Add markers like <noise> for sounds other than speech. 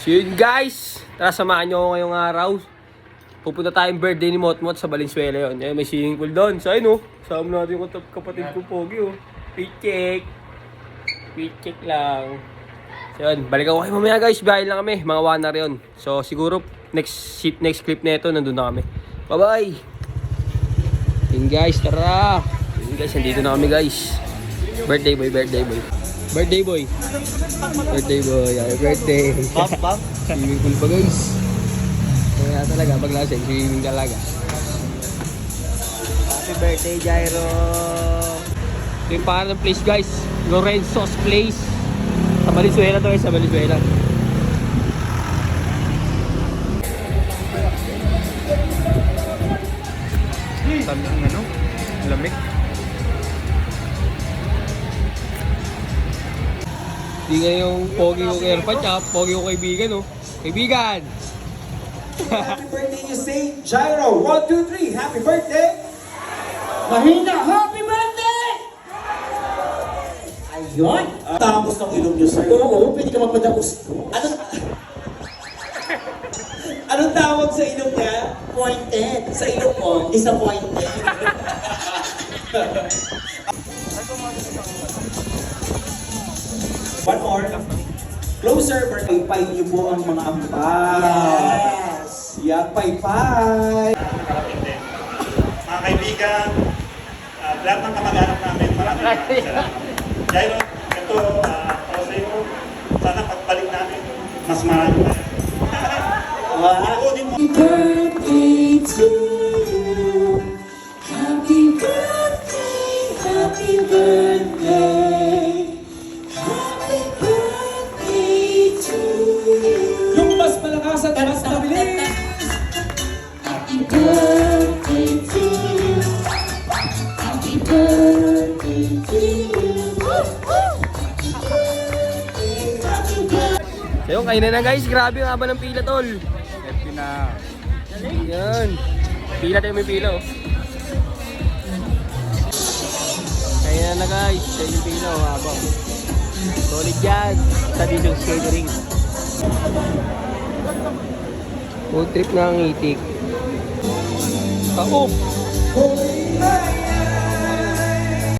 So yun guys, tara samahan nyo ako ngayong araw. Pupunta tayong birthday ni Motmot sa Valenzuela yun. Eh, may swimming pool doon. So ayun oh, sama natin yung kap- kapatid ko Pogi oh. Fit check lang. So yun, balik ako kayo mamaya guys. Biyahe lang kami, mga hour yun. So siguro next ship, next clip na ito, nandun na kami. Bye bye! Yun guys, tara! Yun guys, nandito na kami guys. Birthday boy, birthday boy. Birthday boy. Birthday boy, happy birthday. Pop, pop. Swimming pool pa guys. Kaya talaga, paglasing, swimming talaga. Happy birthday, Jairo. Ito yung pangalan ng place guys. Lorenzo's Place. Sa Valenzuela to guys, sa Valenzuela. Sabi ng ano? Lamig. Hindi nga yung pogi ko kay Erpan, tsaka pogi ko kaibigan oh. Kaibigan! Happy birthday, you say, Gyro. One, two, three. Happy birthday. Mahina. Happy birthday! Ayun. Tapos ng ilong niyo, sir. Oo, pwede ka magpadapos. Ano? <laughs> Anong tawag sa ilong niya? Pointed. Sa ilong mo? Disappointed. <laughs> One more. Closer, paypay niyo po ang mga ampay. Yes. Yeah, paypay. Mga kaibigan, uh, lahat ng kamag-anak namin, maraming maraming salamat. Jairo, ito, uh, para sa iyo, sana pagbalik namin, mas marami pa. <laughs> Mo. birthday to you. Happy birthday, happy birthday. At mas mabilis. Happy birthday to you. Happy birthday to you. Happy birthday, happy birthday. So yun, kain na na guys. Grabe ang haba ng pila tol. Happy na. Yan. Pila tayo may pila oh. Kain na na guys. Kain yung pila oh, haba. oh. Solid yan. Sa Dizong's Catering. Food trip ng itik. Holy night.